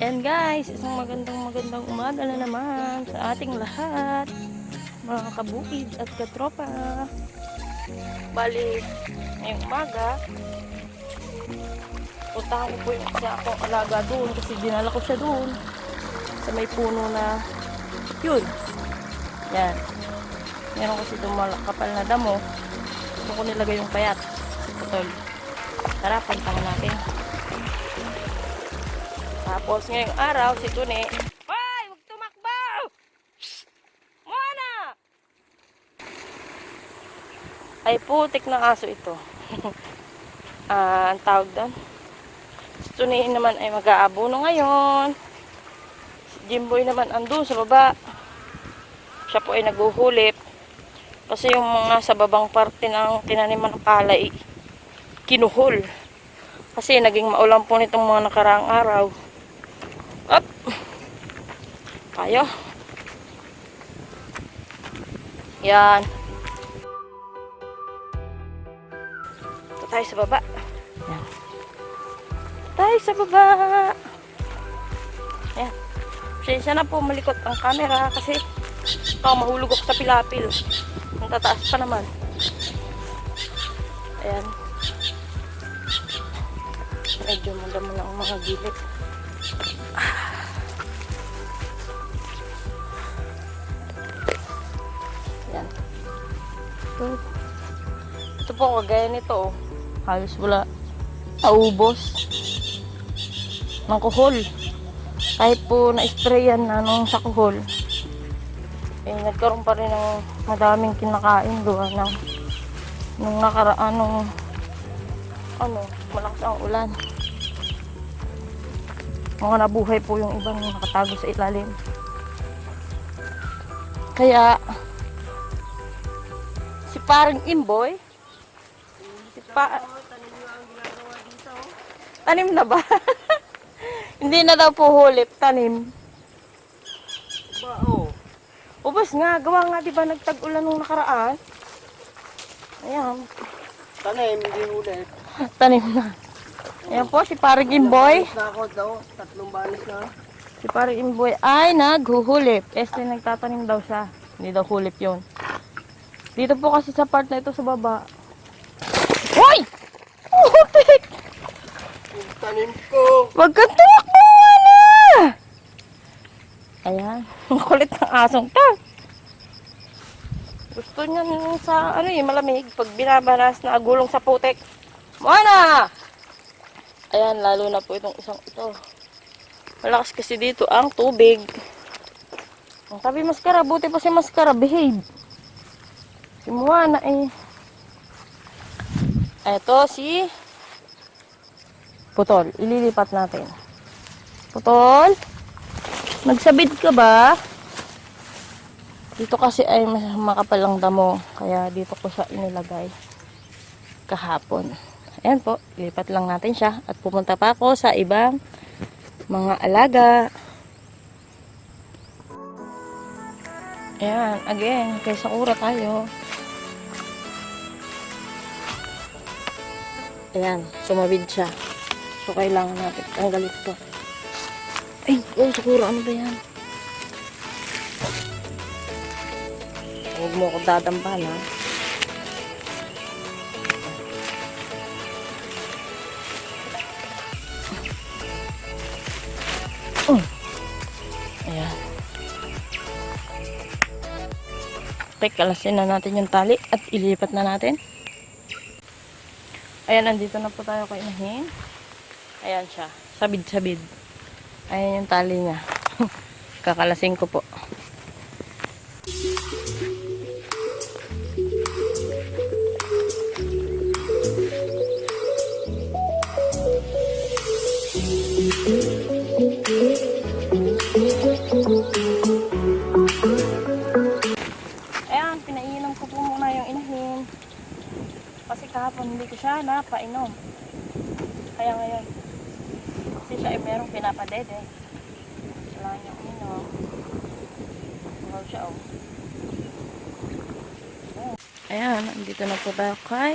And guys, isang magandang magandang umaga na naman sa ating lahat. Mga kabukid at katropa. Bali, ngayong umaga, puntahan ko po yung isa akong alaga doon kasi dinala ko siya doon sa may puno na yun. Yan. Meron kasi itong malakapal na damo. Doon ko nilagay yung payat. Putol. Tara, puntahan natin. Tapos ngayong araw, si Tune, Hoy! Huwag tumakbo! Muna! Ay, putik na aso ito. Ah, ang tawag doon. Si Tune naman ay mag-aabuno ngayon. Si Jimboy naman andun sa baba. Siya po ay naguhulip. Kasi yung mga sa babang parte ng tinaniman ng palay, kinuhol. Kasi naging maulan po nitong mga nakaraang araw. Tayo. Yan. Ito tayo sa baba. Yan. Tayo sa baba. Yan. Pasensya na po malikot ang camera kasi baka mahulog ako sa pilapil. Ang tataas pa naman. Ayan. Medyo madamo na ang mga gilid. Yan. Ito. Ito po, kagaya nito. Oh. Halos wala. Aubos. Ng kuhol. Kahit po na-sprayan na nung sa. Eh, nagkaroon pa rin ng madaming kinakain gawa ng nung nakaraan nung ano, malakas ang ulan. Mga nabuhay po yung ibang nakatago sa ilalim. Kaya, si parang imboy, si pa... Tanim na ba? Hindi na daw po hulip, tanim. Ba, oh. Ubas nga, gawa nga, di ba nagtag-ulan nung nakaraan? Ayan, Tanim, hindi ulit. tanim na. Ayan po, si parang imboy. Balis na ako daw, tatlong balis na. Si parang imboy ay naghuhulip. Este, nagtatanim daw siya. Hindi daw hulip yon. Dito po kasi sa part na ito sa baba. Hoy! Putik! Yung tanim ko. Wag kang tumakbo na! Ayan. Ang kulit ng asong to. Gusto niya nung sa ano eh, malamig. Pag binabaras na agulong sa putik. Mana! Ayan, lalo na po itong isang ito. Malakas kasi dito ang tubig. Ang sabi maskara, buti pa si maskara, behave. Si Moana eh. Eto si Putol. Ililipat natin. Putol? Nagsabid ka ba? Dito kasi ay mas makapalang damo. Kaya dito ko siya inilagay. Kahapon. Ayan po. Ilipat lang natin siya. At pumunta pa ako sa ibang mga alaga. Ayan. Again. Kay Sakura tayo. Ayan. Sumabid siya. So, kailangan natin tanggalin ito. Ay, oh, Sakura. Ano ba yan? Huwag mo ako dadampan, ha? Oh. Ayan. Okay, kalasin na natin yung tali at ilipat na natin. Ayan, nandito na po tayo kay Inahin. Ayan siya. Sabid-sabid. Ayan yung tali niya. Kakalasin ko po. Ayan, siya napainom. Kaya ngayon, kasi siya ay merong pinapadede. Kailangan niya uminom. Wow siya, oh. Ayan, andito na po tayo kay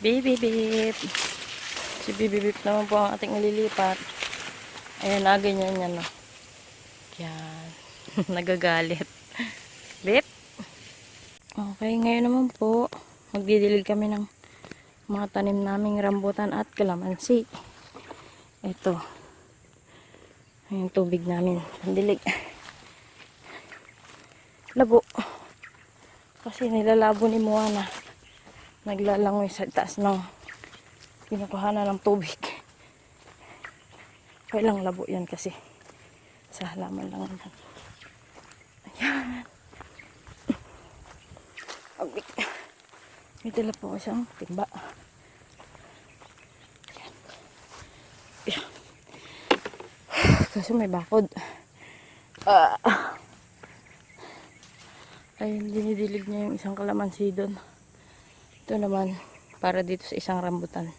Baby Beep. Si Baby Beep naman po ang ating nililipat. Ayan na, ganyan yan, no. Yan. Nagagalit. Bip. Okay, ngayon naman po, magdidilig kami ng mga tanim naming rambutan at kalamansi. Ito. Yung tubig namin. Pandilig. Labo. Kasi nilalabo ni Moana. Naglalangoy sa taas ng pinukuhanan ng tubig. Kailang labo yan kasi. Sa halaman lang yan. Ayan. Abik. May dala po siyang timba. Ayan. Ayan. Kasi may bakod. Ah. Ayun, dinidilig niya yung isang kalamansi doon. Ito naman, para dito sa isang rambutan.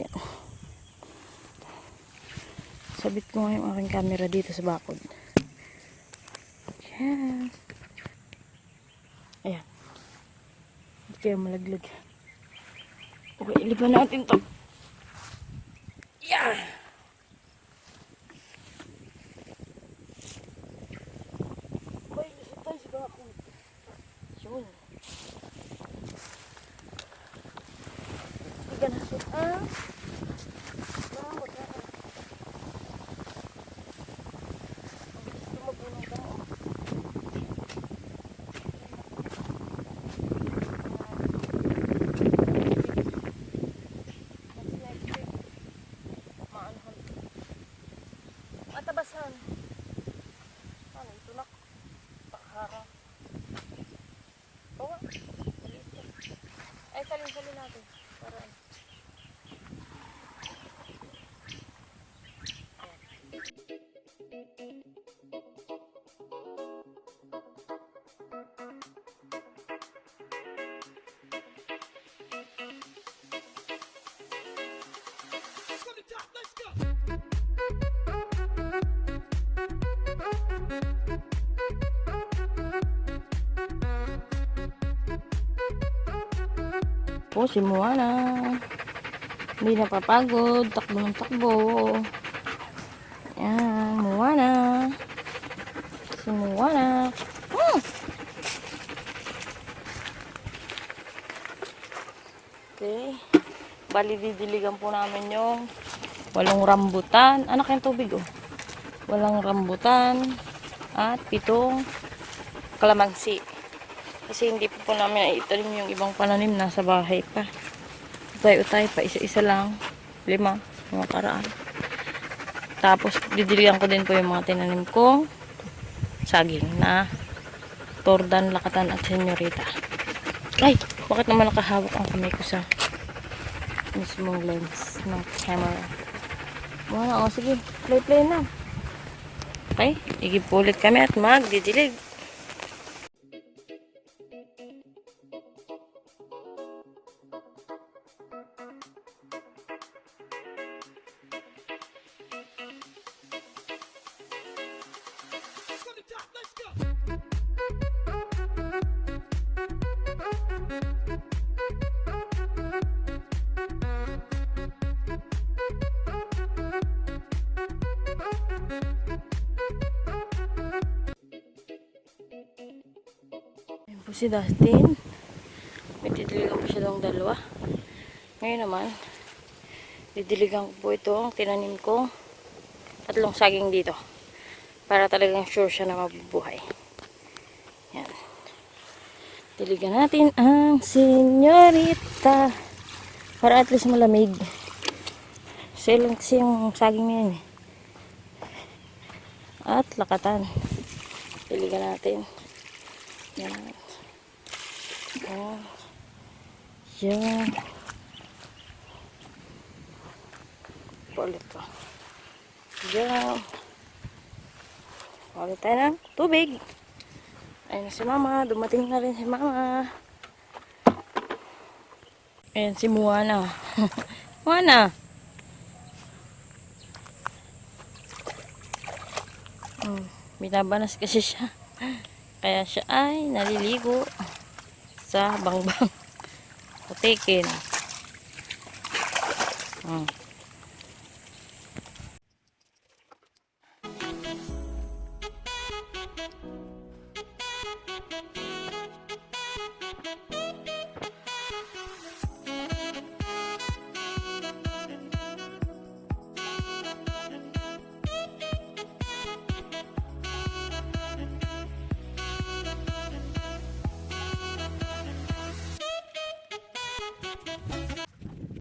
Yan. Sabit ko nga yung aking camera dito sa bakod. Yan. Ayan. Hindi kaya malaglag. Okay, ilipan natin to. Po, si Moana. Hindi napapagod. Takbo ng takbo. Yan, Moana. Si Moana. Hmm. Okay. Bali, didiligan po namin yung walong rambutan. Anak yung tubig, oh. Walang rambutan at pitong kalamansi. Kasi hindi po namin naitanim yung ibang pananim nasa bahay pa. Utay-utay pa, isa-isa lang. Lima, mga karaan. Tapos, didiligan ko din po yung mga tinanim kong saging na tordan, lakatan at senyorita. Ay, bakit naman nakahawak ang kamay ko sa mismong lens ng camera? Wala, o sige, play-play na. Okay, igipulit kami at magdidilig. Si Dustin. May didiligan po siya ng dalawa. Ngayon naman, didiligan ko po ito ang tinanim ko. Tatlong saging dito. Para talagang sure siya na mabubuhay. Yan. Diligan natin ang senyorita. Para at least malamig. Silang kasi yung saging na yan eh. At lakatan. Diligan natin. Yan. Yan. Yan. Paulit ko. Yan. Paulit tayo ng tubig. Ayun si mama. Dumating na rin si mama. Ayan si Moana. Moana. Hmm, binabanas kasi siya. Kaya siya ay naliligo sa bangbang. Patikin. Hmm.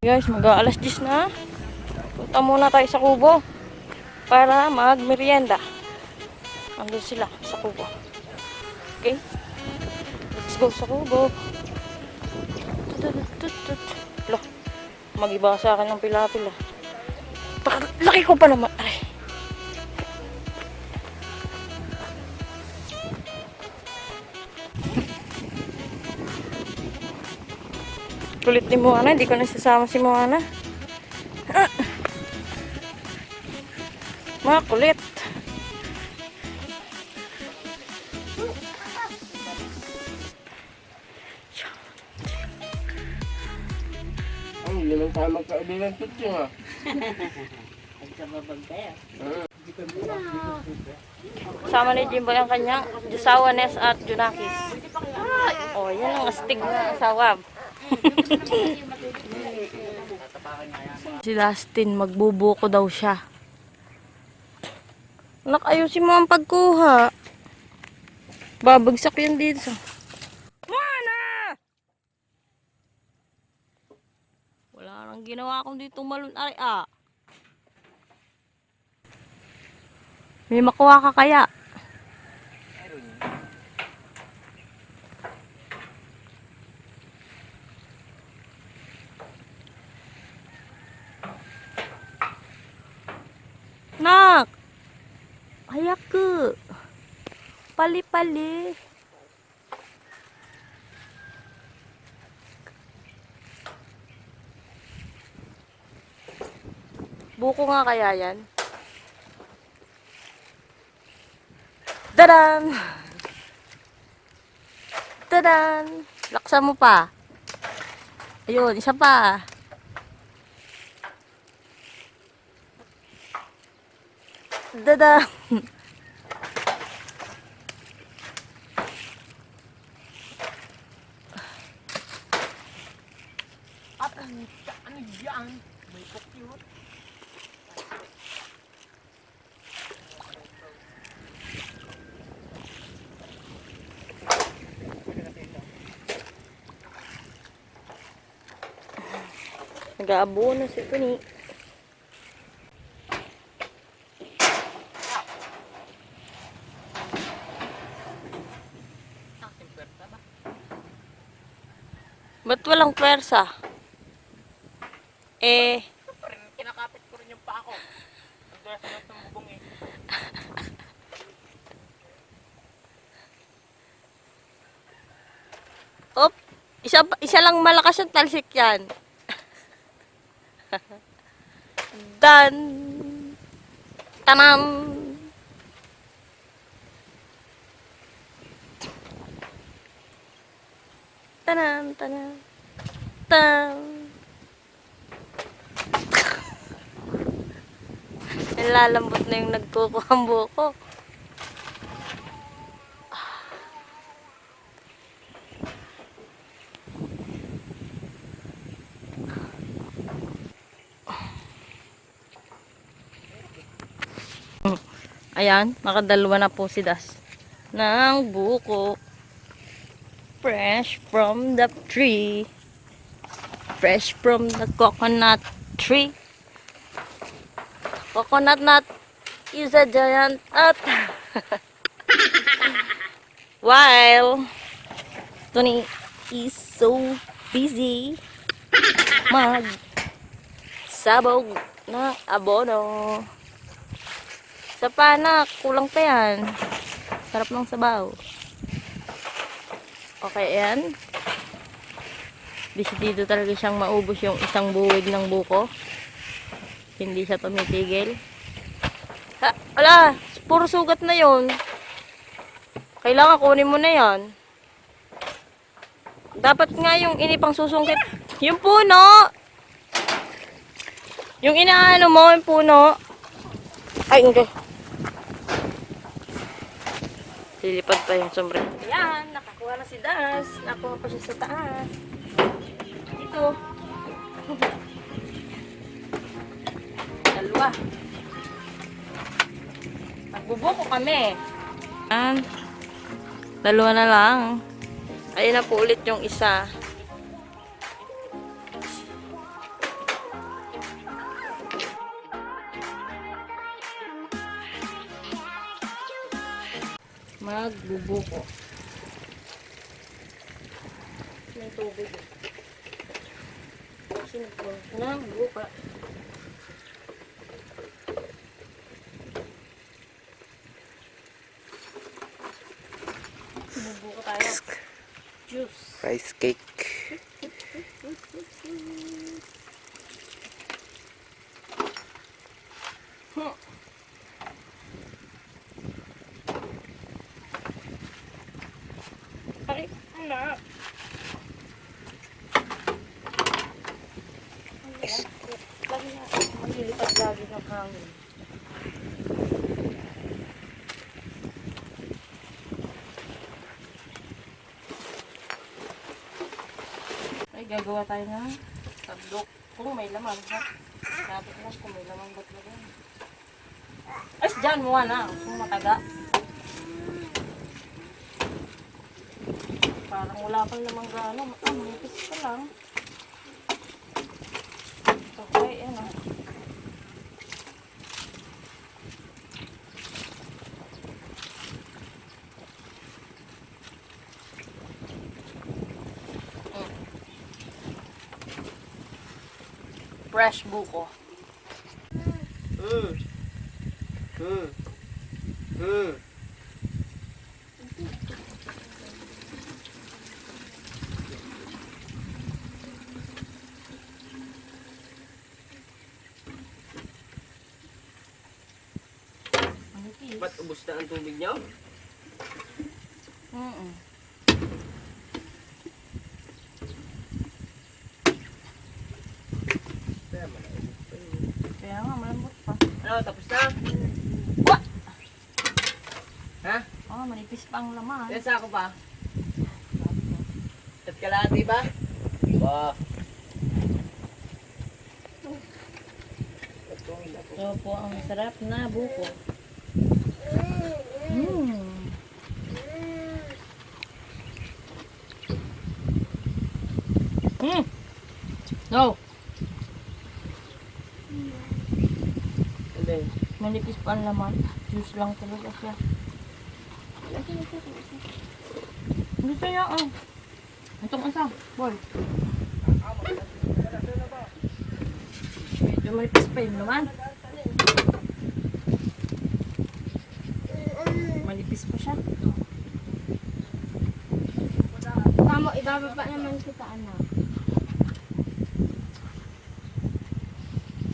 Guys, mag-aalas 10 na. Punta muna tayo sa kubo para mag-merienda. Andun sila sa kubo. Okay? Let's go sa kubo. Lo, mag-iba sa akin ng pila-pila. Laki ko pa naman. Ay. Kulit ni Moana, hindi ko nasasama si Moana. Ah. Mga kulit. Ang hindi naman tayo magkaibigan tutsi nga. Kasama ni Jimbo ang kanyang Josawa Nes at Junakis. Oh, yan ang astig na asawa. Si Dustin, magbubuko daw siya. Anak, ayusin mo ang pagkuha. Babagsak yan dito. Mana! Wala nang ginawa akong dito malun. Ay, ah. May makuha ka kaya? Nak! Hayaku! Pali-pali! Buko nga kaya yan? Tadan! Tadan! Laksan mo pa. Ayun, isa pa. Tadan! At ang ano yan? May kukyot. Nag-aabuo na si Tuni. Ba't walang pwersa? Eh, Kinakapit ko rin yung paa ko. Ang na ng bubong eh. op, isa, isa lang malakas yung talsik yan. Dan. Tanam. Tanam, tanam. Tam. Nalalambot na yung nagkukuhang buko. Ayan, nakadalawa na po si Das. Ng buko. Fresh from the tree. Fresh from the coconut tree. Coconut nut is a giant nut. While Tony is so busy mag sabog ng abono. Sa panak, kulang pa yan. Sarap ng sabaw. Okay, yan. Dito talaga siyang maubos yung isang buwig ng buko. Hindi siya tumitigil. Ha, ala, puro sugat na yon. Kailangan kunin mo na yan. Dapat nga yung inipang susungkit. Yung puno! Yung inaano mo, yung puno. Ay, hindi. Lilipad pa yung sombrero. Ayan, nakakuha na si Das. Nakuha pa siya sa taas dito. Dalawa. Nagbubuko kami. Yan. Dalawa na lang. Ayun na po ulit yung isa. Magbubuko. Yung tubig eh. Sinipon ng buka. Bubuko tayo. Juice. Rice cake. Hmm. Ay, na. Lagi na, malilipat lagi ng hangin. Ay, gagawa tayo ng tablok. Kung may laman, ha? Ko lang kung may laman ba't lagyan. Ay, dyan mo na. Kung mataga. Parang wala pa namang gano. Ah, manipis pa lang. Okay, yan ah. Fresh buko. Hmm. Hmm. Hmm. Manipis. Ba't ubos na ang tubig niyo? Mm-mm. Kaya nga, malambot pa. Ano, tapos na? Wa! Ha? Oh, manipis pa ang laman. Yan sa ako pa. At kalahati ba? Ba. Ito po ang sarap na buko. Mm. Mm. No, manipis pa ang laman. Juice lang talaga siya. Dito yan, ah. Itong isa, boy. Medyo manipis pa yung laman. Manipis pa siya. Kamo, ibababa naman kita, anak.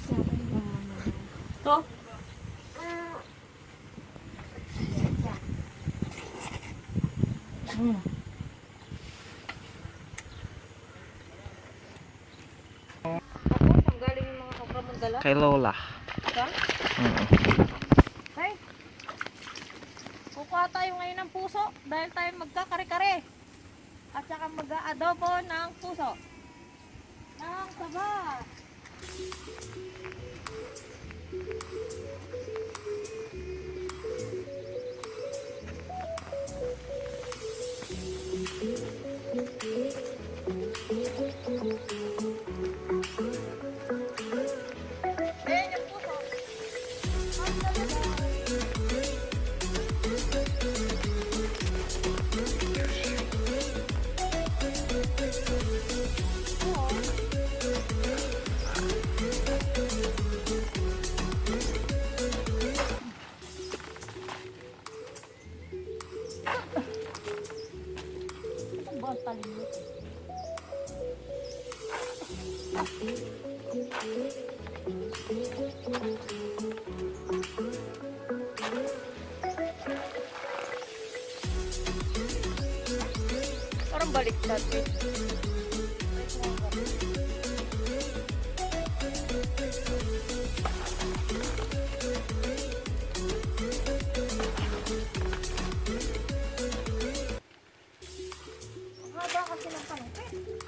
Sa akin naman. To. Mm. Tapos, ang galing yung mga kabra mong dala. Kay Lola. Ka? Hey. Kukuha tayo ngayon ng puso dahil tayo magkakare-kare. At saka mag-aadobo ng puso. Ng saba. Ayan Ang haba kasi ng.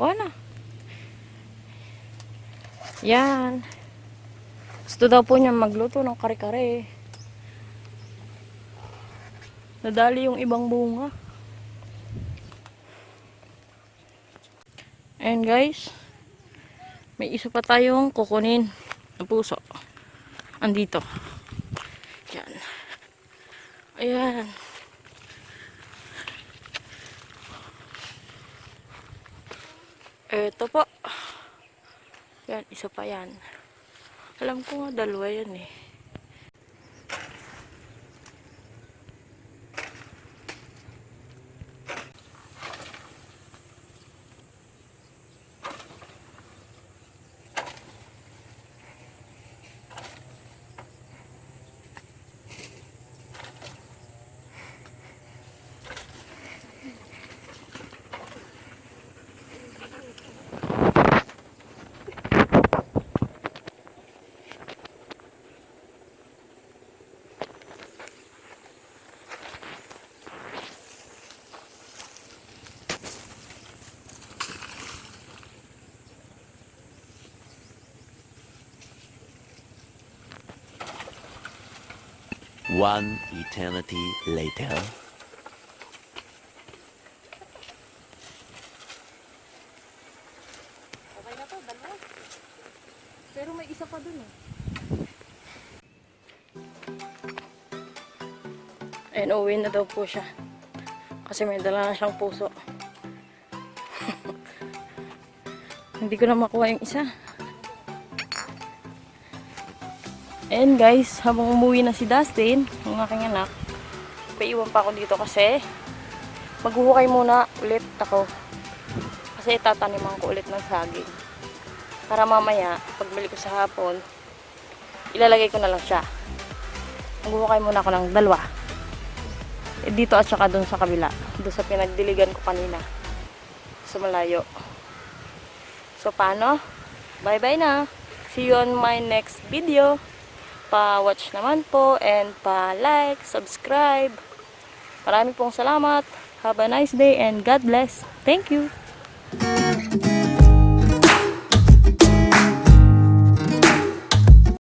Kuha na. Yan. Gusto daw po niya magluto ng kare-kare. Nadali yung ibang bunga. Ayan guys. May isa pa tayong kukunin ng puso. Andito. Yan. Ayan. Eto po. Yan, isa pa yan. Alam ko nga dalawa yan eh. One eternity later. Okay na to, dalawa. Pero may isa pa dun eh. Ayun, uwi na daw po siya. Kasi may dala na siyang puso. Hindi ko na makuha yung isa. And guys, habang umuwi na si Dustin, yung aking anak, paiwan pa ako dito kasi maghuhukay muna ulit ako. Kasi tataniman ko ulit ng saging. Para mamaya, pagbalik ko sa hapon, ilalagay ko na lang siya. Maghuhukay muna ako ng dalawa. Eh, dito at saka doon sa kabila. Doon sa pinagdiligan ko kanina. Sa malayo. So, paano? Bye-bye na. See you on my next video. Pa-watch naman po and pa-like, subscribe. Marami pong salamat. Have a nice day and God bless. Thank you.